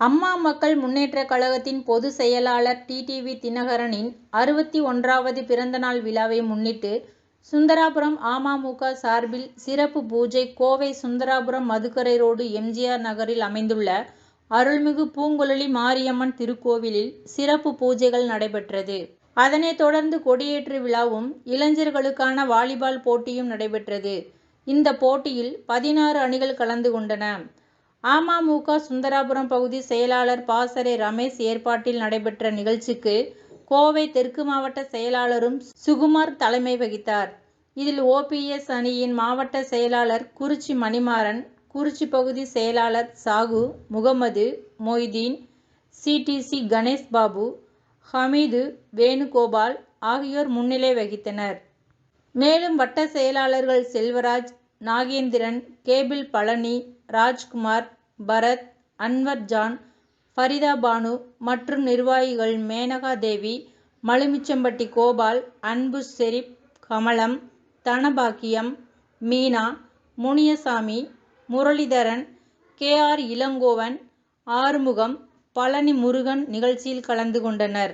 அம்மா மக்கள் முன்னேற்றக் கழகத்தின் பொதுச் செயலாளர் டிடிவி தினகரனின் அறுபத்தி ஒன்றாவது பிறந்தநாள் விழாவை முன்னிட்டு சுந்தராபுரம் அமமுக சார்பில் சிறப்பு பூஜை கோவை சுந்தராபுரம் மதுக்கரை ரோடு எம்ஜிஆர் நகரில் அமைந்துள்ள அருள்மிகு பூங்குழலி மாரியம்மன் திருக்கோவிலில் சிறப்பு பூஜைகள் நடைபெற்றது. அதனைத் தொடர்ந்து கொடியேற்று விழாவும் இளைஞர்களுக்கான வாலிபால் போட்டியும் நடைபெற்றது. இந்த போட்டியில் பதினாறு அணிகள் கலந்து கொண்டன. அமமுக சுந்தராபுரம் பகுதி செயலாளர் பாசறை ரமேஷ் ஏற்பாட்டில் நடைபெற்ற நிகழ்ச்சிக்கு கோவை தெற்கு மாவட்ட செயலாளரும் சுகுமார் தலைமை வகித்தார். இதில் ஓபிஎஸ் அணியின் மாவட்ட செயலாளர் குறிச்சி மணிமாறன் குறிச்சி பகுதி செயலாளர் சாகு முகமது மொய்தீன் சிடிசி கணேஷ் பாபு ஹமீது வேணுகோபால் ஆகியோர் முன்னிலை வகித்தனர். மேலும் வட்ட செயலாளர்கள் செல்வராஜ் நாகேந்திரன் கேபிள் பழனி ராஜ்குமார் பரத் அன்வர்ஜான் பரிதாபானு மற்றும் நிர்வாகிகள் மேனகா தேவி மலுமிச்சம்பட்டி கோபால் அன்பு செரிப் கமலம் தனபாக்கியம் மீனா முனியசாமி முரளிதரன் கே. ஆர். இளங்கோவன் ஆறுமுகம் பழனி முருகன் நிகழ்ச்சியில் கலந்து கொண்டனர்.